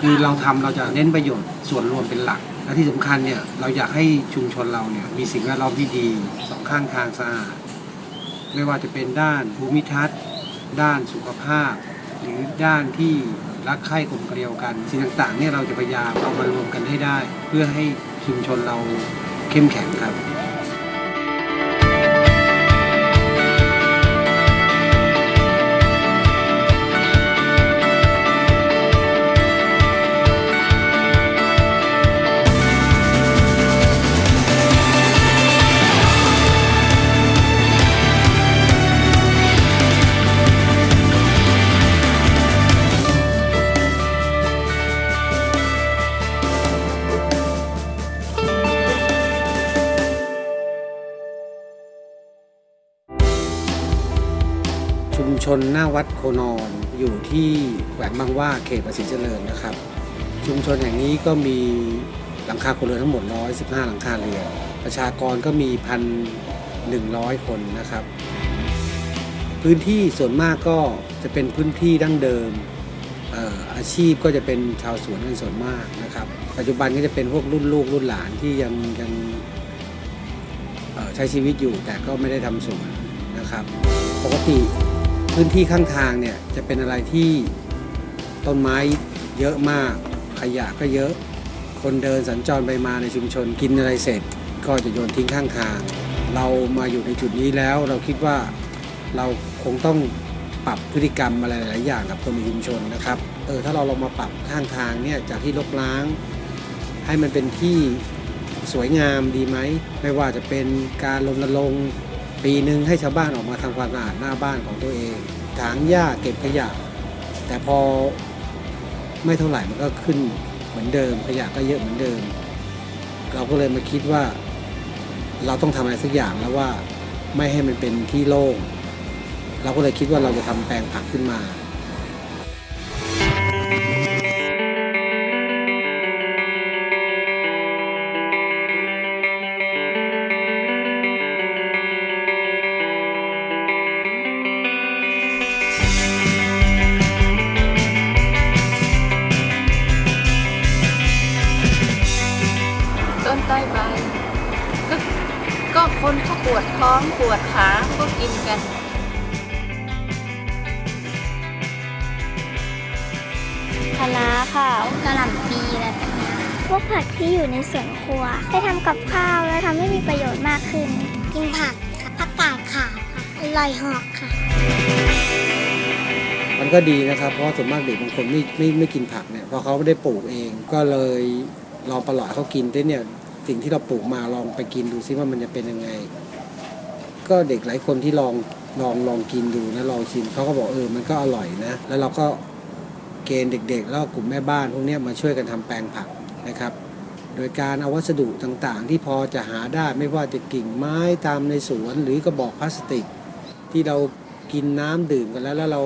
คือเราทำเราจะเน้นประโยชน์ส่วนรวมเป็นหลัก และที่สำคัญเนี่ยเราอยากให้ชุมชนเราเนี่ยมีสิ่งแวดล้อมที่ดีสองข้างทางสะอาดไม่ว่าจะเป็นด้านภูมิทัศน์ ด้านสุขภาพ หรือด้านที่รักใคร่กลมเกลียวกัน สิ่งต่างๆเนี่ยเราจะพยายามเอามารวมกันให้ได้ เพื่อให้ชุมชนเราเข้มแข็งครับ วัดโคนอนอยู่ที่แขวงบางว่าเขตภาษีเจริญนะครับ ชุมชนแห่งนี้ก็มีหลังคาครเรือนทั้งหมด 115 หลังคาเรือนประชากรก็มีพันหนึ่งร้อยคนนะครับ พื้นที่ส่วนมากก็จะเป็นพื้นที่ดั้งเดิมอาชีพก็จะเป็นชาวสวนกันส่วนมากนะครับ ปัจจุบันก็จะเป็นพวกรุ่นลูกรุ่นหลานที่ยังยังใช้ชีวิตอยู่แต่ก็ไม่ได้ทำสวนนะครับ ปกติ พื้นที่ข้างทางเนี่ยจะเป็นอะไรที่ต้นไม้เยอะมากขยะก็เยอะ คนเดินสัญจรไปมาในชุมชนกินอะไรเสร็จ ก็จะโยนทิ้งข้างทาง เรามาอยู่ในจุดนี้แล้วเราคิดว่าเราคงต้องปรับพฤติกรรมอะไรหลายอย่างกับคนในชุมชนนะครับเออถ้าเราลองมาปรับข้างทางเนี่ยจากที่รกร้าง ให้มันเป็นที่สวยงามดีไหมไม่ว่าจะเป็นการรณรงค์ ปีหนึ่งให้ชาวบ้านออกมาทำความสะอาดหน้าบ้านของตัวเองถางหญ้าเก็บขยะ แต่พอไม่เท่าไหร่มันก็ขึ้นเหมือนเดิมขยะก็เยอะเหมือนเดิม เราก็เลยมาคิดว่า เราต้องทำอะไรสักอย่างแล้วว่าไม่ให้มันเป็นที่โล่งเราก็เลยคิดว่าเราจะทำแปลงผักขึ้นมา ใต้ใบก็ก็คนเขาปวดท้องปวดขาก็กินกันคะน้าค่ะ กระหล่ำปีอะไรแบบเนี้ยพวกผักที่อยู่ในสวนครัวให้ทำกับข้าวแล้วทำให้มีประโยชน์มากขึ้น กินผักค่ะผักกาดขาวค่ะอร่อยหอกค่ะ มันก็ดีนะครับ เพราะว่าส่วนมากเด็กบางคนไม่ไม่ไม่กินผักเนี่ยเพราะเขาไม่ได้ปลูกเอง ก็เลยลองประหลอดเขากินแต่เนี่ย สิ่งที่เราปลูกมาลองไปกินดูซิว่ามันจะเป็นยังไง ก็เด็กหลายคนที่ลองลองลองกินดูนะลองชิมเขาก็บอกเออมันก็อร่อยนะ แล้วเราก็เกณฑ์เด็ก ๆ แล้วกลุ่มแม่บ้านพวกนี้มาช่วยกันทำแปลงผักนะครับ โดยการเอาวัสดุต่างๆ ที่พอจะหาได้ไม่ว่าจะกิ่งไม้ตามในสวน หรือกระบอกพลาสติก ที่เรากินน้ำดื่มกันแล้วแล้วเรา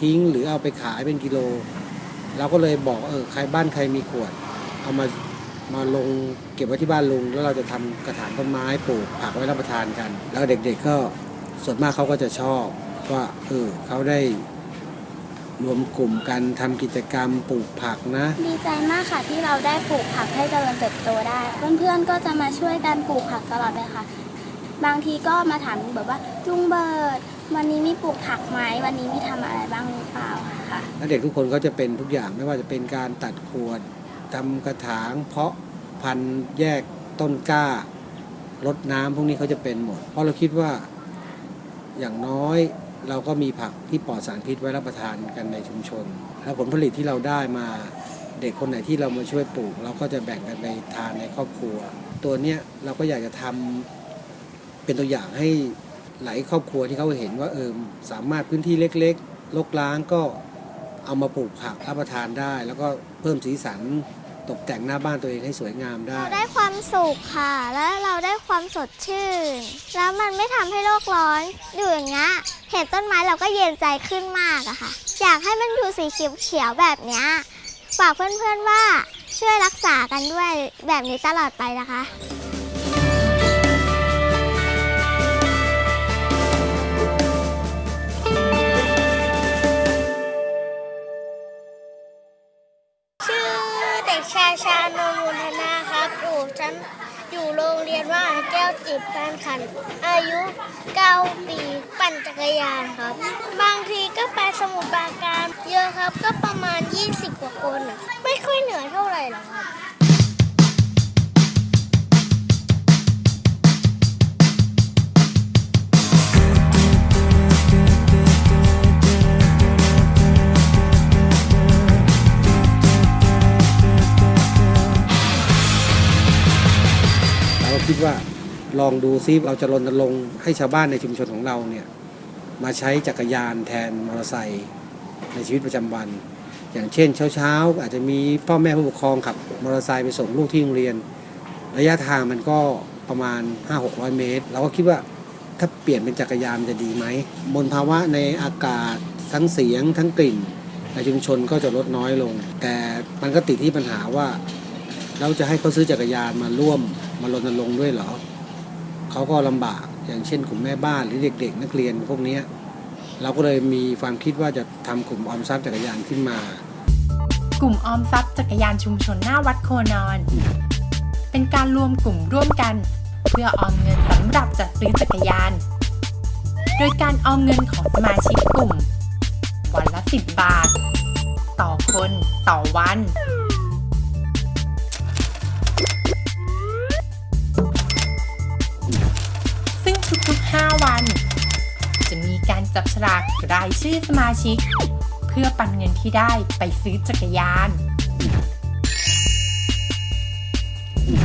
ทิ้งหรือเอาไปขายเป็นกิโล เราก็เลยบอกเออใครบ้านใครมีขวด เอามา มาลงเก็บไว้ที่บ้านลุง แล้วเราจะทำกระถางต้นไม้ปลูกผักไว้รับประทานกัน แล้วเด็กๆก็ส่วนมากเขาก็จะชอบว่าเออเขาได้รวมกลุ่มกันทำกิจกรรมปลูกผักนะ ดีใจมากค่ะที่เราได้ปลูกผักให้เจริญเติบโตได้ เพื่อนๆก็จะมาช่วยกันปลูกผักตลอดเลยค่ะ บางทีก็มาถามแบบว่าลุงเบิร์ดวันนี้มีปลูกผักไหมวันนี้มีทำอะไรบ้างหรือเปล่าค่ะ แล้วเด็กทุกคนก็จะเป็นทุกอย่างไม่ว่าจะเป็นการตัดขวด ทำกระถาง เพาะพันธุ์แยกต้นกล้ารดน้ำพวกนี้เขาจะเป็นหมด เพราะเราคิดว่าอย่างน้อยเราก็มีผักที่ปลอดสารพิษไว้รับประทานกันในชุมชน แล้วผลผลิตที่เราได้มาเด็กคนไหนที่เรามาช่วยปลูก เราก็จะแบ่งกันไปทานในครอบครัว ตัวเนี้ยเราก็อยากจะทำเป็นตัวอย่างให้หลายครอบครัวที่เขาเห็นว่าเออสามารถพื้นที่เล็กๆลกล้างก็เอามาปลูกผักรับประทานได้ แล้วก็เพิ่มสีสัน ตกแต่งหน้าบ้านตัวเองให้สวยงามได้ เราได้ความสุขค่ะ และเราได้ความสดชื่น แล้วมันไม่ทำให้โลกร้อนอยู่อย่างเงี้ยเห็นต้นไม้เราก็เย็นใจขึ้นมากอะค่ะ อยากให้มันดูสีเขียวๆแบบเนี้ยฝากเพื่อนๆว่าช่วยรักษากันด้วยแบบนี้ตลอดไปนะคะ น อยู่โรงเรียนว่าแก้วจิตกานขัน อายุ 9 ปี ปั่นจักรยานครับ บางทีก็ไปสมุทรปราการ เยอะครับก็ประมาณ 20 กว่าคน ไม่ค่อยเหนื่อยเท่าไหร่หรอกครับ คิดว่าลองดูซิเราจะรณรงค์ให้ชาวบ้านในชุมชนของเราเนี่ยมาใช้จักรยานแทนมอเตอร์ไซค์ในชีวิตประจำวัน อย่างเช่นเช้าๆ อาจจะมีพ่อแม่ผู้ปกครองขับมอเตอร์ไซค์ไปส่งลูกที่โรงเรียน ระยะทางมันก็ประมาณ 5-600 เมตร เราก็คิดว่าถ้าเปลี่ยนเป็นจักรยานมันจะดีไหมมลภาวะในอากาศทั้งเสียงทั้งกลิ่นในชุมชนก็จะลดน้อยลง แต่มันก็ติดที่ปัญหาว่า เราจะให้เขาซื้อจักรยานมาร่วม มารณรงค์ด้วยเหรอเขาก็ลำบากอย่างเช่นกลุ่มแม่บ้านหรือเด็ก ๆ นักเรียนพวกนี้เราก็เลยมีความคิดว่าจะทำกลุ่มออมทรัพย์จักรยานขึ้นมา กลุ่มออมทรัพย์จักรยานชุมชนหน้าวัดโคนอน เป็นการรวมกลุ่มร่วมกัน เพื่อออมเงินสำหรับจัดซื้อจักรยาน โดยการออมเงินของสมาชิกกลุ่ม วันละ 10 บาท ต่อคน ต่อวัน จับฉลากรายชื่อสมาชิก เพื่อปันเงินที่ได้ไปซื้อจักรยาน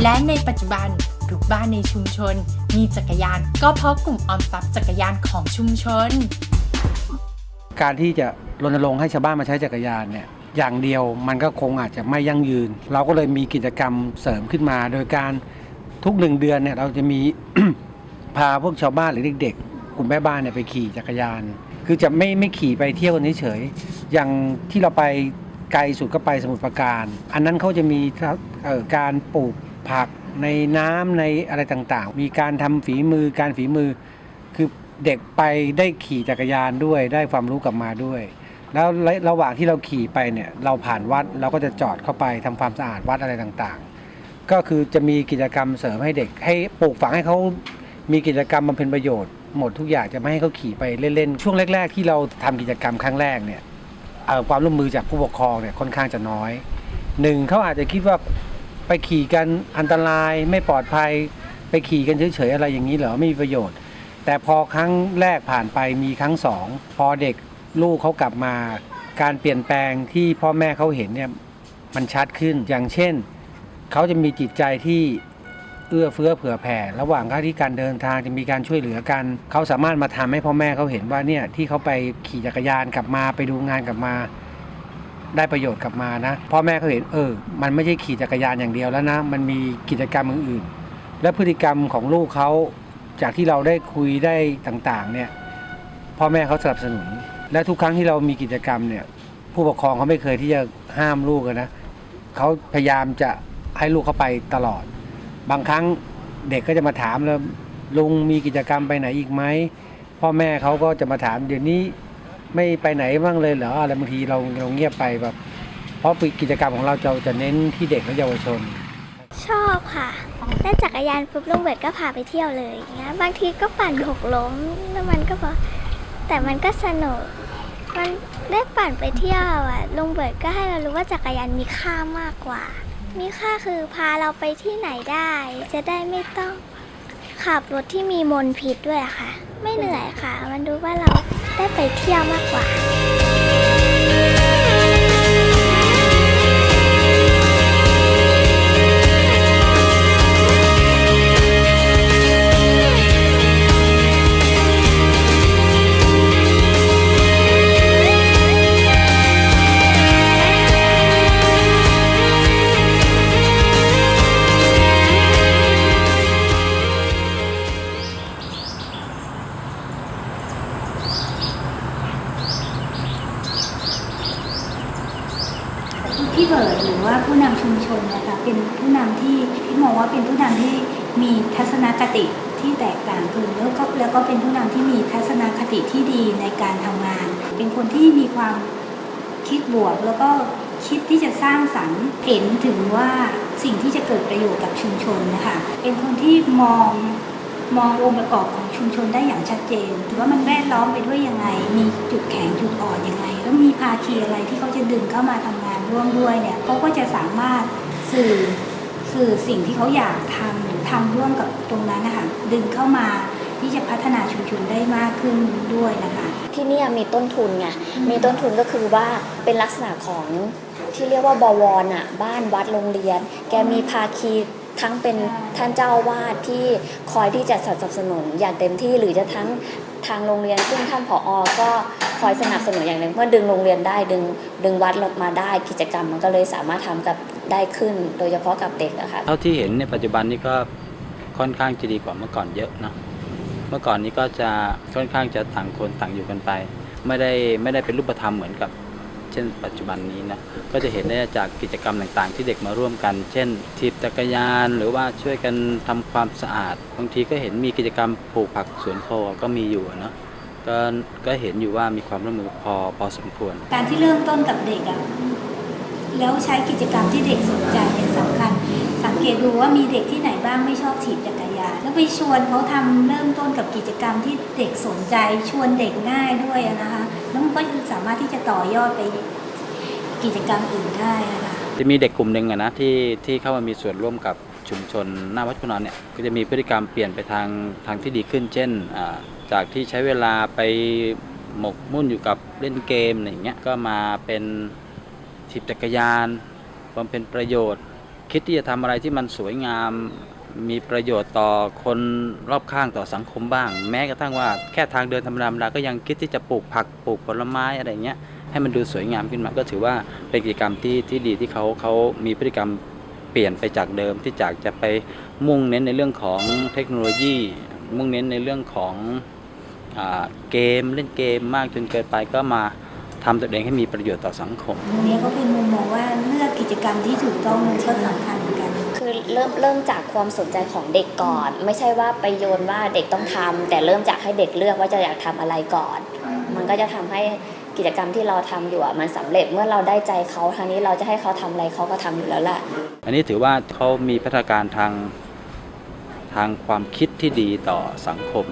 และในปัจจุบันทุกบ้านในชุมชนมีจักรยาน ก็เพราะกลุ่มออมทรัพย์จักรยานของชุมชน การที่จะรณรงค์ให้ชาวบ้านมาใช้จักรยานเนี่ยอย่างเดียวมันก็คงอาจจะไม่ยั่งยืน เราก็เลยมีกิจกรรมเสริมขึ้นมา โดยการทุกหนึ่งเดือนเนี่ยเราจะมี พาพวกชาวบ้านหรือเด็กๆ กลุ่มแม่บ้านเนี่ยไปขี่จักรยาน คือจะไม่ไม่ขี่ไปเที่ยวกันเฉยๆอย่างที่เราไปไกลสุดก็ไปสมุทรปราการ อันนั้นเขาจะมีเอ่อการปลูกผักในน้ำในอะไรต่างๆ มีการทำฝีมือการฝีมือ คือเด็กไปได้ขี่จักรยานด้วยได้ความรู้กลับมาด้วย แล้วระหว่างที่เราขี่ไปเนี่ยเราผ่านวัดเราก็จะจอดเข้าไปทำความสะอาดวัดอะไรต่างๆ ก็คือจะมีกิจกรรมเสริมให้เด็กให้ปลูกฝังให้เขามีกิจกรรมบำเพ็ญประโยชน์ หมดทุกอย่างจะไม่ให้เขาขี่ไปเล่นๆ ช่วงแรก ๆ ที่เราทำกิจกรรมครั้งแรกเนี่ยความร่วมมือจากผู้ปกครองเนี่ยค่อนข้างจะน้อยหนึ่งเขาอาจจะคิดว่าไปขี่กันอันตรายไม่ปลอดภัย ไปขี่กันเฉยๆอะไรอย่างนี้เหรอไม่มีประโยชน์ แต่พอครั้งแรกผ่านไปมีครั้งสองพอเด็กลูกเขากลับมา การเปลี่ยนแปลงที่พ่อแม่เขาเห็นเนี่ยมันชัดขึ้นอย่างเช่นเขาจะมีจิตใจที่ เอื้อเฟื้อเผื่อแผ่ ระหว่างที่การเดินทางจะมีการช่วยเหลือกัน เขาสามารถมาทำให้พ่อแม่เขาเห็นว่าเนี่ยที่เขาไปขี่จักรยานกลับมาไปดูงานกลับมา ได้ประโยชน์กลับมานะ พ่อแม่เขาเห็นเออ มันไม่ใช่ขี่จักรยานอย่างเดียวแล้วนะ มันมีกิจกรรมอื่นๆและพฤติกรรมของลูกเขาจากที่เราได้คุยได้ต่างๆเนี่ยพ่อแม่เขาสนับสนุน และทุกครั้งที่เรามีกิจกรรมเนี่ยผู้ปกครองเขาไม่เคยที่จะห้ามลูกนะเขาพยายามจะให้ลูกเขาไปตลอด บางครั้งเด็กก็จะมาถามแล้วลุงมีกิจกรรมไปไหนอีกไหมพ่อแม่เขาก็จะมาถามเดี๋ยวนี้ไม่ไปไหนบ้างเลยเหรออะไรบางทีเราเราเงียบไปแบบเพราะกิจกรรมของเราจะจะเน้นที่เด็กและเยาวชน ชอบค่ะได้จักรยานปุ๊บลุงเบิร์ดก็พาไปเที่ยวเลยอย่างเงี้ยบางทีก็ปั่นหกล้มแล้วมันก็บอแต่มันก็สนุกมันได้ปั่นไปเที่ยวอะลุงเบิร์ดก็ให้เรารู้ว่าจักรยานมีค่ามากกว่า มีค่าคือพาเราไปที่ไหนได้ จะได้ไม่ต้องขับรถที่มีมลพิษด้วยค่ะ ไม่เหนื่อยค่ะ มันดูว่าเราได้ไปเที่ยวมากกว่า ทัศนคติที่ดีในการทำงาน เป็นคนที่มีความคิดบวกแล้วก็คิดที่จะสร้างสรรค์เห็นถึงว่าสิ่งที่จะเกิดประโยชน์กับชุมชนนะคะเป็นคนที่มองมององค์ประกอบของชุมชนได้อย่างชัดเจนถือว่ามันแวดล้อมไปด้วยยังไง มีจุดแข็งจุดอ่อนยังไง แล้วมีภาคีอะไรที่เขาจะดึงเข้ามาทำงานร่วมด้วยเนี่ยเขาก็จะสามารถสื่อสื่อสิ่งที่เขาอยากทำหรือทำร่วมกับตรงนั้นนะคะดึงเข้ามา ที่จะพัฒนาชุมชนได้มากขึ้นด้วยนะคะ ที่เนี่ยมีต้นทุนไงมีต้นทุนก็คือว่าเป็นลักษณะของที่เรียกว่าบวรอะบ้านวัดโรงเรียน แกมีภาคีทั้งเป็นท่านเจ้าอาวาดที่คอยที่จะสนับสนุนอย่างเต็มที่หรือจะทั้งทางโรงเรียน ซึ่งท่านผออก็คอยสนับสนุนอย่างหนึ่งเมื่อดึงโรงเรียนได้ดึงดึงวัดลงมาได้กิจกรรมมันก็เลยสามารถทำกับได้ขึ้น โดยเฉพาะกับเด็กอะค่ะเท่าที่เห็นในปัจจุบันนี้ก็ค่อนข้างจะดีกว่าเมื่อก่อนเยอะเนอะ เมื่อก่อนนี้ก็จะค่อนข้างจะต่างคนต่างอยู่กันไป ไม่ได้ไม่ได้เป็นรูปธรรมเหมือนกับ เช่น ปัจจุบันนี้นะก็จะเห็นได้จากกิจกรรมต่างๆ ที่เด็กมาร่วมกัน เช่นถีบจักรยาน หรือว่าช่วยกันทำความสะอาดบางทีก็เห็นมีกิจกรรมปลูกผักสวนโคก็มีอยู่เนะก็ก็เห็นอยู่ว่ามีความร่วมมือพอพอสมควร การที่เริ่มต้นกับเด็กอะแล้วใช้กิจกรรมที่เด็กสนใจเนี่ยสำคัญ กตดูว่ามีเด็กที่ไหนบ้างไม่ชอบถีบจักรยานแล้วไปชวนเขาทำเริ่มต้นกับกิจกรรมที่เด็กสนใจ ชวนเด็กง่ายด้วยนะคะแล้วมันก็สามารถที่จะต่อยอดไปกิจกรรมอื่นได้นะคะจะมีเด็กกลุ่มหนึ่งนะที่ที่เข้ามามีส่วนร่วมกับชุมชนหน้าวัดคุณนอนเนี่ยก็จะมีพฤติกรรมเปลี่ยนไปทางทางที่ดีขึ้น เช่นจากที่ใช้เวลาไปหมกมุ่นอยู่กับเล่นเกมอะไรอย่างเงี้ยก็มาเป็นถีบจักรยานบำเพ็ญประโยชน์ คิดที่จะทำอะไรที่มันสวยงามมีประโยชน์ต่อคนรอบข้างต่อสังคมบ้าง แม้กระทั่งว่าแค่ทางเดินธรรมดาก็ยังคิดที่จะปลูกผักปลูกผลไม้อะไรเงี้ยให้มันดูสวยงามขึ้นมาก็ถือว่าเป็นกิจกรรมที่ที่ดีที่เขาเขามีพฤติกรรมเปลี่ยนไปจากเดิมที่จากจะไปมุ่งเน้นในเรื่องของเทคโนโลยี มุ่งเน้นในเรื่องของอเกมเล่นเกมมากจนเกินไปก็มา ทำตัวเองให้มีประโยชน์ต่อสังคมตรงนี้ก็เป็นมุมมองว่าเลือกกิจกรรมที่ถูกต้องมันก็สำคัญเหมือนกัน คือเริ่มเริ่มจากความสนใจของเด็กก่อน ไม่ใช่ว่าไปโยนว่าเด็กต้องทำแต่เริ่มจากให้เด็กเลือกว่าจะอยากทำอะไรก่อน มันก็จะทำให้กิจกรรมที่เราทำอยู่อะมันสำเร็จเมื่อเราได้ใจเขาทางนี้เราจะให้เขาทำอะไรเขาก็ทำอยู่แล้วแหละอันนี้ถือว่าเขามีพัฒนาการทางทางความคิดที่ดีต่อสังคม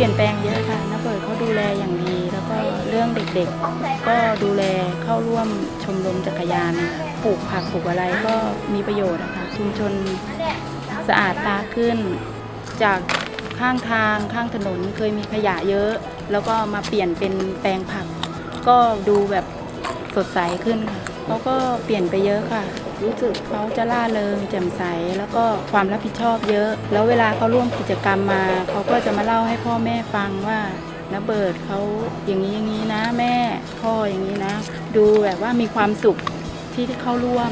ลี่ยนแปลงเยอะค่ะน้าเบิร์ดเขาดูแลอย่างดี แล้วก็เรื่องเด็กๆ ก็ดูแลเข้าร่วมชมรมจักรยานปลูกผักปลูกอะไรก็มีประโยชน์นะคะชุมชนสะอาดตาขึ้น จากข้างทางข้างถนนเคยมีขยะเยอะ แล้วก็มาเปลี่ยนเป็นแปลงผัก ก็ดูแบบสดใสขึ้นค่ะเขาก็เปลี่ยนไปเยอะค่ะ รู้สึกเขาจะล่าเริงแจ่มใส แล้วก็ความรับผิดชอบเยอะ แล้วเวลาเขาร่วมกิจกรรมมา เขาก็จะมาเล่าให้พ่อแม่ฟังว่านะเบิร์ดเขาอย่างนี้อย่างนี้นะแม่พ่ออย่างนี้นะ ดูแบบว่ามีความสุขที่เข้าร่วม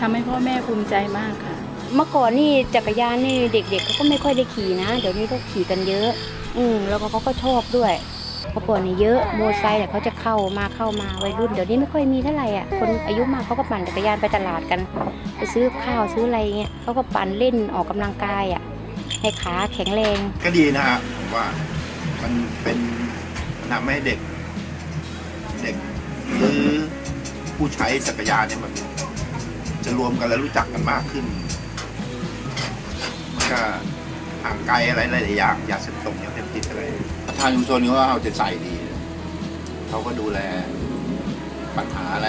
ทำให้พ่อแม่ภูมิใจมากค่ะ เมื่อก่อนนี่จักรยานนี่เด็กๆเขาก็ไม่ค่อยได้ขี่นะ เดี๋ยวนี้เขาขี่กันเยอะ อืมแล้วก็เขาก็ชอบด้วย เมื่อก่อนนี่เยอะโมไซค์เนี่ยเขาจะเข้ามาเข้ามาวัยรุ่นเดี๋ยวนี้ไม่ค่อยมีเท่าไหร่อะคนอายุมากเขาก็ปั่นจักรยานไปตลาดกัน ไปซื้อข้าวซื้ออะไรเงี้ยเขาก็ปั่นเล่นออกกำลังกายอะให้ขาแข็งแรง ก็ดีนะฮะผมว่ามันเป็นทำให้เด็ก เด็กหรือผู้ใช้จักรยานเนี่ยมันจะรวมกันแล้วรู้จักกันมากขึ้นมันก็ห่างไกลอะไรหลายอย่างยาเสพติดยาเสพติดอะไร ทางชุมชนเขาเอาใจใส่ดี เขาก็ดูแลปัญหาอะไร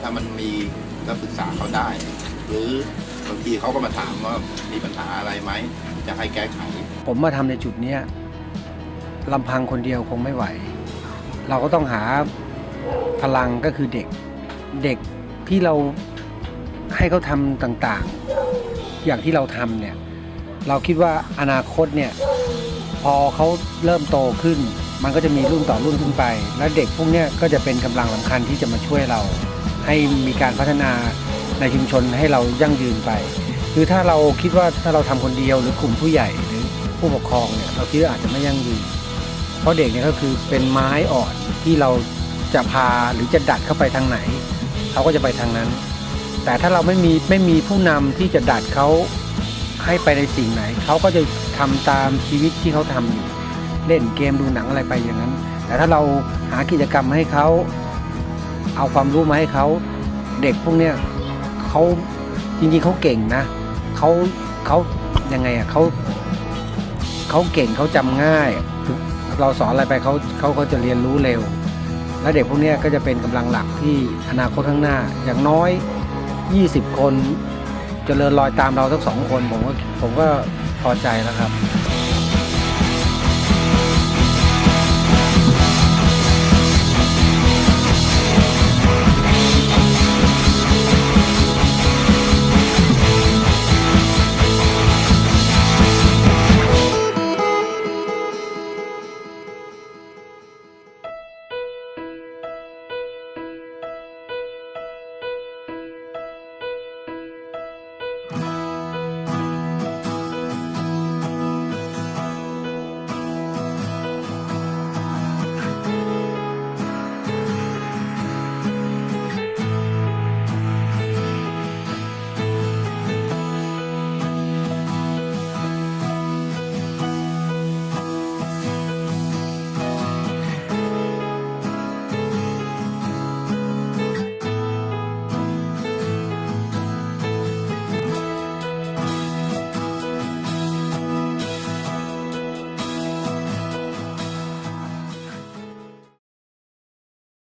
ถ้ามันมีก็ปรึกษาเขาได้ หรือบางทีเขาก็มาถามว่ามีปัญหาอะไรไหมจะให้แก้ไข ผมมาทำในจุดเนี้ยลำพังคนเดียวคงไม่ไหว เราก็ต้องหาพลังก็คือเด็ก เด็กที่เราให้เขาทำต่างๆ อย่างที่เราทำเนี่ย เราคิดว่าอนาคตเนี่ย พอเขาเริ่มโตขึ้น มันก็จะมีรุ่นต่อรุ่นขึ้นไป และเด็กพวกนี้ก็จะเป็นกำลังสำคัญที่จะมาช่วยเรา ให้มีการพัฒนาในชุมชนให้เรายั่งยืนไป คือถ้าเราคิดว่าถ้าเราทำคนเดียวหรือกลุ่มผู้ใหญ่หรือผู้ปกครองเนี่ยเราคิดว่าอาจจะไม่ยั่งยืน เพราะเด็กเนี่ยก็คือเป็นไม้อ่อนที่เราจะพาหรือจะดัดเข้าไปทางไหนเขาก็จะไปทางนั้น แต่ถ้าเราไม่มีไม่มีผู้นำที่จะดัดเขาให้ไปในสิ่งไหนเขาก็จะ ทำตามชีวิตที่เขาทำอยู่เล่นเกมดูหนังอะไรไปอย่างนั้น แต่ถ้าเราหากิจกรรมมาให้เขาเอาความรู้มาให้เขาเด็กพวกเนี้ยเขาจริงๆเขาเก่งนะเขาเขายังไงอะเขาเขาเก่งเขาจำง่าย เราสอนอะไรไปเขาเขาก็จะเรียนรู้เร็ว และเด็กพวกนี้ก็จะเป็นกำลังหลักที่อนาคตข้างหน้า อย่างน้อย 20 คนจเจริญรอยตามเราสักสองคนผมก็ผมก็ พอใจแล้วครับ